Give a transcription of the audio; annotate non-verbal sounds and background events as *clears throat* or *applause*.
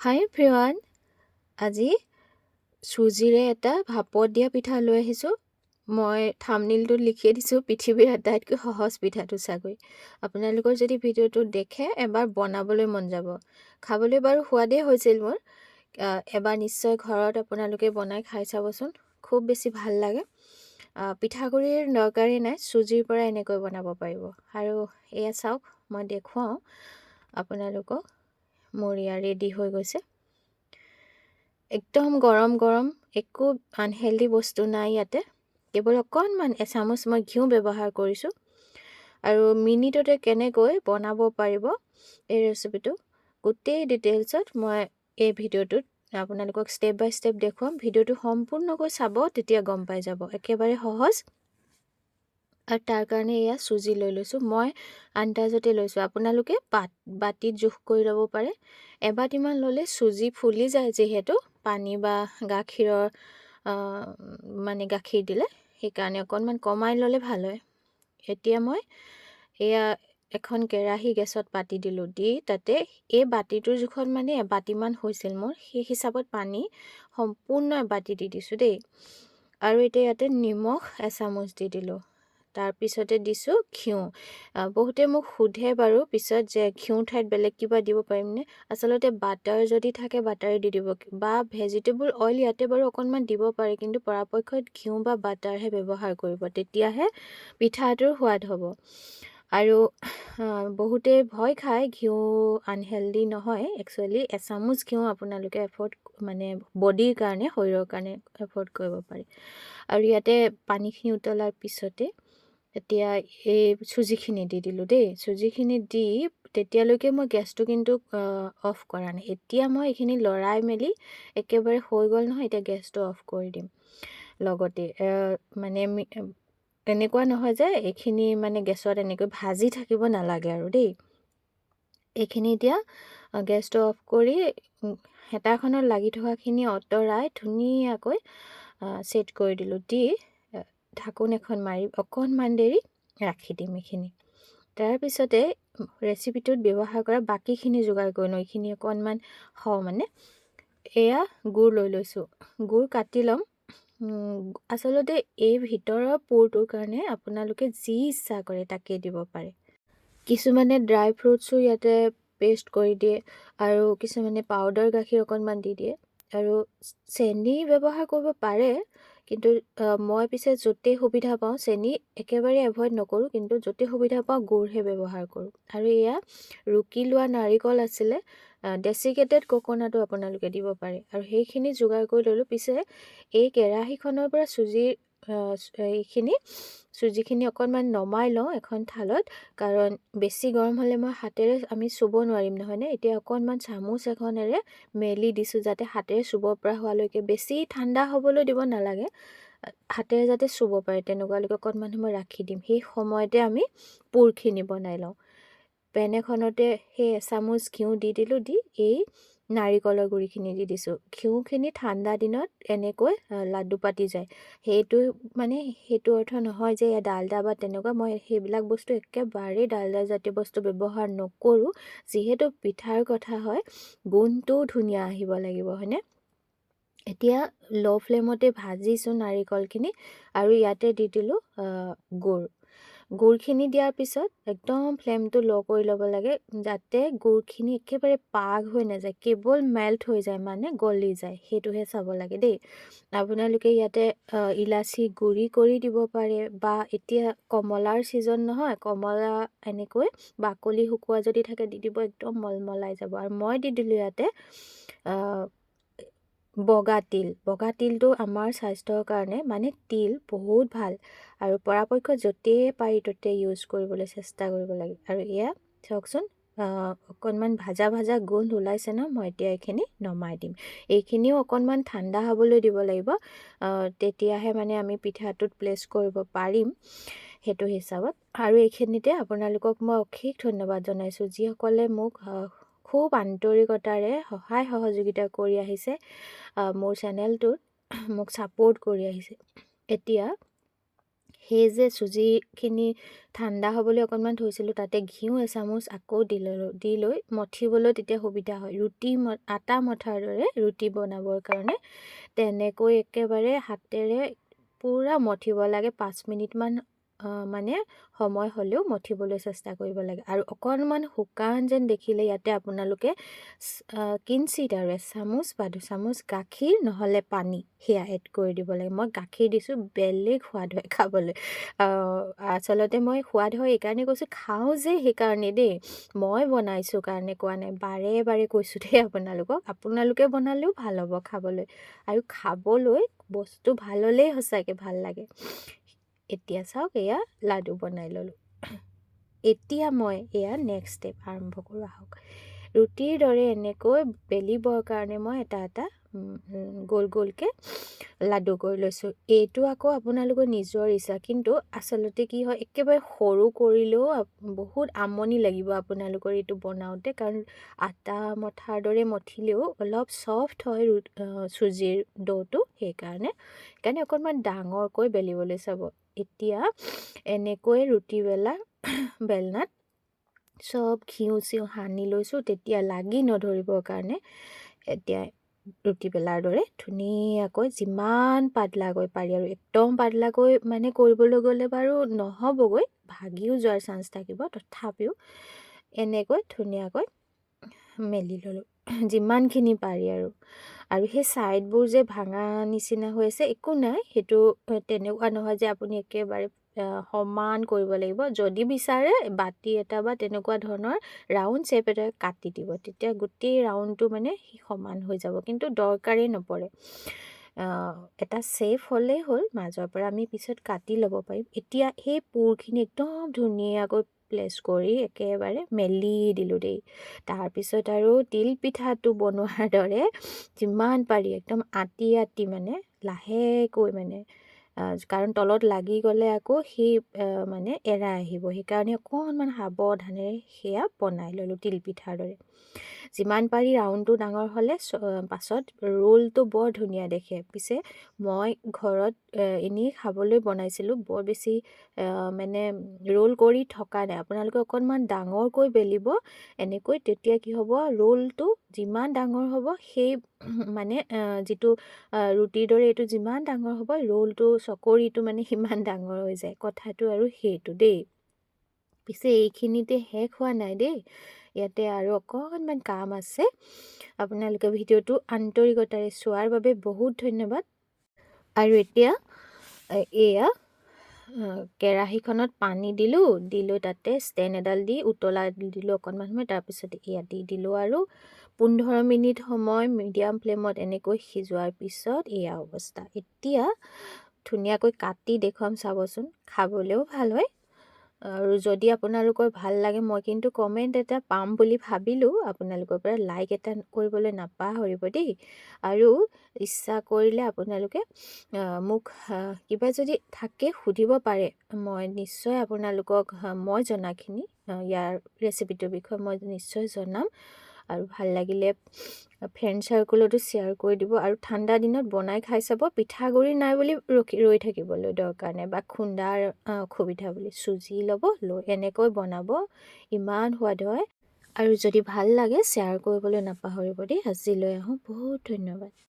হাই প্ৰিয়ান আজি চুজিৰে এটা ভাপত দিয়া পিঠা লৈ আহিছোঁ। মই থামনিলটোত লিখিয়ে দিছোঁ পৃথিৱীৰ আটাইতকৈ সহজ পিঠাটো চাগৈ। আপোনালোকৰ যদি ভিডিঅ'টো দেখে এবাৰ বনাবলৈ মন যাব। খাবলৈ বাৰু সোৱাদেই হৈছিল মোৰ। এবাৰ নিশ্চয় ঘৰত আপোনালোকে বনাই খাই চাবচোন খুব বেছি ভাল লাগে। পিঠাগুড়িৰ দৰকাৰেই নাই চুজিৰ পৰা এনেকৈ বনাব পাৰিব। আৰু এয়া চাওক মই দেখুৱাওঁ আপোনালোকক। মোৰ এয়া ৰেডি হৈ গৈছে। একদম গৰম গৰম একো আনহেল্ডি বস্তু নাই ইয়াতে। কেৱল অকণমান এচামুচ মই ঘিউ ব্যৱহাৰ কৰিছোঁ। আৰু মিনিটতে কেনেকৈ বনাব পাৰিব এই ৰেচিপিটো গোটেই ডিটেইলছত মই এই ভিডিঅ'টোত আপোনালোকক ষ্টেপ বাই ষ্টেপ দেখুৱাম। ভিডিঅ'টো সম্পূৰ্ণকৈ চাব তেতিয়া গম পাই যাব। একেবাৰে সহজ। আৰু তাৰ কাৰণে এয়া চুজি লৈ লৈছোঁ। মই আন্দাজতে লৈছোঁ। আপোনালোকে বাট বাতিত জোখ কৰি ল'ব পাৰে। এবাটিমান ল'লে চুজি ফুলি যায় যিহেতু। পানী বা গাখীৰৰ মানে গাখীৰ দিলে। সেইকাৰণে অকণমান কমাই ল'লে ভাল হয়। এতিয়া মই এয়া এখন কেৰাহী গেছত পাতি দিলোঁ। দি তাতে এই বাতিটোৰ জোখত মানে এবাতিমান হৈছিল মোৰ। সেই হিচাপত পানী সম্পূৰ্ণ এবাতি দি দিছোঁ দেই। আৰু এতিয়া ইয়াতে নিমখ এচামুচ দি দিলোঁ। তাৰপিছতে দিছোঁ ঘিউ। বহুতে মোক সোধে বাৰু পিছত যে ঘিউ ঠাইত বেলেগ কিবা দিব পাৰিমনে? আচলতে বাটাৰ যদি থাকে বাটাৰে দি দিব। বা ভেজিটেবল অইল ইয়াতে বাৰু অকণমান দিব পাৰে কিন্তু পৰাপক্ষত ঘিউ বা বাটাৰহে ব্যৱহাৰ কৰিব। তেতিয়াহে পিঠাটোৰ সোৱাদ হ'ব। আৰু বহুতে ভয় খায় ঘিউ আনহেল্ডি নহয়। একচুৱেলি এচামুচ ঘিউ আপোনালোকে এফৰ্ড মানে বডিৰ কাৰণে শৰীৰৰ কাৰণে এফৰ্ড কৰিব পাৰে। আৰু ইয়াতে পানীখিনি উতলাৰ পিছতে এতিয়া এই চুজিখিনি দি দিলোঁ দেই। চুজিখিনি দি তেতিয়ালৈকে মই গেছটো কিন্তু অফ কৰা নাই। এতিয়া মই এইখিনি লৰাই মেলি একেবাৰে হৈ গ'ল নহয় এতিয়া গেছটো অফ কৰি দিম। লগতে মানে এনেকুৱা নহয় যে এইখিনি মানে গেছত এনেকৈ ভাজি থাকিব নালাগে আৰু দেই। এইখিনি এতিয়া গেছটো অফ কৰি হেতাখনত লাগি থকাখিনি আঁতৰাই ধুনীয়াকৈ ছেট কৰি দিলোঁ। দি ঢাকোন এখন মাৰি অকণমান দেৰি ৰাখি দিম এইখিনি। তাৰপিছতে ৰেচিপিটোত ব্যৱহাৰ কৰা বাকীখিনি যোগাৰ কৰি লওঁ এইখিনি অকণমান হওঁ মানে এয়া গুড় লৈ লৈছোঁ। গুড় কাটি ল'ম। আচলতে এই ভিতৰৰ পুৰটোৰ কাৰণে আপোনালোকে যি ইচ্ছা কৰে তাকেই দিব পাৰে। কিছুমানে ড্ৰাই ফ্ৰুটছো ইয়াতে পেষ্ট কৰি দিয়ে আৰু কিছুমানে পাউদাৰ গাখীৰ অকণমান দি দিয়ে। আৰু চেনি ব্যৱহাৰ কৰিব পাৰে কিন্তু মই পিছে য'তেই সুবিধা পাওঁ চেনি একেবাৰে এভইড নকৰোঁ কিন্তু য'তেই সুবিধা পাওঁ গুড়হে ব্যৱহাৰ কৰোঁ। আৰু এয়া ৰুকি লোৱা নাৰিকল আছিলে ডেচিকেটেড কক'নাটো আপোনালোকে দিব পাৰে। আৰু সেইখিনি যোগাৰ কৰি ল'লোঁ পিছে এই কেৰাহীখনৰ পৰা চুজিৰ এইখিনি। চুজিখিনি অকণমান নমাই লওঁ এখন থালত। কাৰণ বেছি গৰম হ'লে মই হাতেৰে আমি চুব নোৱাৰিম নহয়নে? এতিয়া অকণমান চামুচ এখনেৰে মেলি দিছোঁ যাতে হাতেৰে চুব পৰা হোৱালৈকে। বেছি ঠাণ্ডা হ'বলৈ দিব নালাগে। হাতেৰে যাতে চুব পাৰে তেনেকুৱালৈকে অকণমান সময় ৰাখি দিম। সেই সময়তে আমি পুৰখিনি বনাই লওঁ। পেন এখনতে সেই এচামুচ ঘিউ দি দিলোঁ দি এই নাৰিকলৰ গুড়িখিনি দি দিছোঁ। ঘিউখিনি ঠাণ্ডা দিনত এনেকৈ লাডু পাতি যায়। সেইটো মানে সেইটো অৰ্থ নহয় যে ডালদা বা তেনেকুৱা মই সেইবিলাক বস্তু একেবাৰেই ডালদা জাতীয় বস্তু ব্যৱহাৰ নকৰোঁ। যিহেতু পিঠাৰ কথা হয় গোন্ধটোও ধুনীয়া আহিব লাগিব হয়নে? এতিয়া ল' ফ্লেমতে ভাজিছোঁ নাৰিকলখিনি আৰু ইয়াতে দি দিলোঁ গুড়। গুড়খিনি দিয়াৰ পিছত একদম ফ্লেমটো ল' কৰি ল'ব লাগে যাতে গুড়খিনি একেবাৰে পাগ হৈ নাযায় কেৱল মেল্ট হৈ যায় মানে গলি যায় সেইটোহে চাব লাগে দেই। আপোনালোকে ইয়াতে ইলাচি গুড়ি কৰি দিব পাৰে বা এতিয়া কমলাৰ ছিজন নহয় কমলা এনেকৈ বাকলি শুকোৱা যদি থাকে দি দিব একদম মলমলাই যাব। আৰু মই দি দিলোঁ ইয়াতে বগা তিল। বগা তিলটো আমাৰ স্বাস্থ্যৰ কাৰণে মানে তিল বহুত ভাল আৰু পৰাপক্ষত য'তেই পাৰি ত'তেই ইউজ কৰিবলৈ চেষ্টা কৰিব লাগে। আৰু এয়া চাওকচোন অকণমান ভাজা ভাজা গোন্ধ ওলাইছে ন মই এতিয়া এইখিনি নমাই দিম। এইখিনিও অকণমান ঠাণ্ডা হ'বলৈ দিব লাগিব। তেতিয়াহে মানে আমি পিঠাটোত প্লেচ কৰিব পাৰিম সেইটো হিচাপত। আৰু এইখিনিতে আপোনালোকক মই অশেষ ধন্যবাদ জনাইছোঁ। যিসকলে মোক খুব আন্তৰিকতাৰে সহায় সহযোগিতা কৰি আহিছে আহ, মোৰ চেনেলটোত *clears throat* মোক ছাপোৰ্ট কৰি আহিছে। এতিয়া সেই যে চুজিখিনি ঠাণ্ডা হ'বলৈ অকণমান থৈছিলোঁ তাতে ঘিউ এচামুচ আকৌ দি ল'লোঁ দি লৈ মঠিবলৈ তেতিয়া সুবিধা হয়। ৰুটি ম আটা মঠাৰ দৰে ৰুটি বনাবৰ কাৰণে তেনেকৈ একেবাৰে হাতেৰে পূৰা মঠিব লাগে পাঁচ মিনিটমান মানে সময় হ'লেও মঠিবলৈ চেষ্টা কৰিব লাগে। আৰু অকণমান শুকান যেন দেখিলে ইয়াতে আপোনালোকে কিঞ্চিত আৰু এচামুচ বা দুচামুচ গাখীৰ নহ'লে পানী সেয়া এড কৰি দিব লাগে। মই গাখীৰ দিছোঁ বেলেগ সোৱাদ হয় খাবলৈ। আচলতে মই সোৱাদ হয় এইকাৰণে কৈছোঁ খাওঁ যে সেইকাৰণে দেই। মই বনাইছোঁ কাৰণে কোৱা নাই। বাৰে বাৰে কৈছোঁ দেই আপোনালোকক। আপোনালোকে বনালেও ভাল হ'ব খাবলৈ। আৰু খাবলৈ বস্তু ভাল হ'লেই সঁচাকৈ ভাল লাগে। এতিয়া চাওক এয়া লাডু বনাই ল'লোঁ। এতিয়া মই এয়া নেক্সট ষ্টেপ আৰম্ভ কৰোঁ আহক। ৰুটিৰ দৰে এনেকৈ বেলিবৰ কাৰণে মই এটা এটা গোল গোলকৈ লাডু কৰি লৈছোঁ। এইটো আকৌ আপোনালোকৰ নিজৰ ইচ্ছা কিন্তু আচলতে কি হয় একেবাৰে সৰু কৰিলেও বহুত আমনি লাগিব আপোনালোকৰ এইটো বনাওঁতে কাৰণ আটা মঠাৰ দৰে মঠিলেও অলপ ছফ্ট হয় চুজিৰ ডৌটো সেইকাৰণে। সেইকাৰণে অকণমান ডাঙৰকৈ বেলিবলৈ চাব। এতিয়া এনেকৈ ৰুটি বেলা বেলনাত চব ঘিউ চিউ সানি লৈছোঁ তেতিয়া লাগি নধৰিবৰ কাৰণে। এতিয়া ৰুটি বেলাৰ দৰে ধুনীয়াকৈ যিমান পাতলাকৈ পাৰি আৰু একদম পাতলাকৈ মানে কৰিবলৈ গ'লে বাৰু নহ'বগৈ ভাগিও যোৱাৰ চান্স থাকিব তথাপিও এনেকৈ ধুনীয়াকৈ মেলি ল'লোঁ। যিমানখিনি পাৰি আৰু। আৰু সেই ছাইডবোৰ যে ভাঙা নিচিনা হৈ আছে একো নাই। সেইটো তেনেকুৱা নহয় যে আপুনি একেবাৰে সমান কৰিব লাগিব। যদি বিচাৰে বাতি এটা বা তেনেকুৱা ধৰণৰ ৰাউণ্ড শ্বেপ এটা কাটি দিব। তেতিয়া গোটেই ৰাউণ্ডটো মানে সমান হৈ যাব। কিন্তু দৰকাৰেই নপৰে। এটা ছেফ হ'লেই হ'ল। মাজৰ পৰা আমি পিছত কাটি ল'ব পাৰিম। এতিয়া সেই পুৰখিনি একদম ধুনীয়াকৈ প্লেচ কৰি একেবাৰে মেলি দিলোঁ দেই। তাৰপিছত আৰু তিল পিঠাটো বনোৱাৰ দৰে যিমান পাৰি একদম আটি আটি মানে লাহেকৈ মানে কাৰণ তলত লাগি গ'লে আকৌ সেই মানে এৰাই আহিব। সেইকাৰণে অকণমান সাৱধানেৰে সেয়া বনাই ল'লোঁ তিলপিঠাৰ দৰে। যিমান পাৰি ৰাউণ্ডটো ডাঙৰ হ'লে পাছত ৰোলটো বৰ ধুনীয়া দেখে। পিছে মই ঘৰত এনেই খাবলৈ বনাইছিলোঁ। বৰ বেছি মানে ৰোল কৰি থকা নাই। আপোনালোকে অকণমান ডাঙৰকৈ বেলিব এনেকৈ তেতিয়া কি হ'ব ৰোলটো যিমান ডাঙৰ হ'ব সেই মানে যিটো ৰুটিৰ দৰে এইটো যিমান ডাঙৰ হ'ব ৰোলটো চকৰিটো মানে সিমান ডাঙৰ হৈ যায় কথাটো আৰু সেইটো দেই। পিছে এইখিনিতে শেষ হোৱা নাই দেই। ইয়াতে আৰু অকণমান কাম আছে। আপোনালোকে ভিডিঅ'টো আন্তৰিকতাৰে চোৱাৰ বাবে বহুত ধন্যবাদ। আৰু এতিয়া এয়া কেৰাহীখনত পানী দিলোঁ দিলোঁ তাতে ষ্টেণ্ড এডাল দি উতলা দিলোঁ অকণমান সময় তাৰপিছত এয়া দি দিলোঁ আৰু পোন্ধৰ মিনিট সময় মিডিয়াম ফ্লেমত এনেকৈ সিজোৱাৰ পিছত এয়া অৱস্থা। এতিয়া ধুনীয়াকৈ কাটি দেখুৱাম চাবচোন, খাবলৈও ভালো হয়। আৰু যদি আপোনালোকৰ ভালো লাগে, মই কিন্তু কমেণ্ট এটা পাম বুলি ভাবিলোঁ। আপোনালোকৰ পৰা লাইক এটা কৰিবলৈ নাপাহৰিব দেই। আৰু ইচ্ছা কৰিলে আপোনালোকে মোক কিবা যদি থাকে সুধিব পাৰে, মই নিশ্চয় আপোনালোকক মই জনাখিনি ইয়াৰ ৰেচিপিটোৰ বিষয়ে মই নিশ্চয় জনাম। আৰু ভাল লাগিলে ফ্ৰেণ্ড চাৰ্কুলতো শ্বেয়াৰ কৰি দিব। আৰু ঠাণ্ডা দিনত বনাই খাই চাব পিঠাগুড়ি নাই বুলি ৰখি ৰৈ থাকিবলৈ দৰকাৰ নাই। বা খুন্দাৰ অসুবিধা বুলি চুজি ল'ব লৈ এনেকৈ বনাব ইমান সোৱাদ হয়। আৰু যদি ভাল লাগে শ্বেয়াৰ কৰিবলৈ নাপাহৰিব দেই। আজিলৈ আহোঁ। বহুত ধন্যবাদ।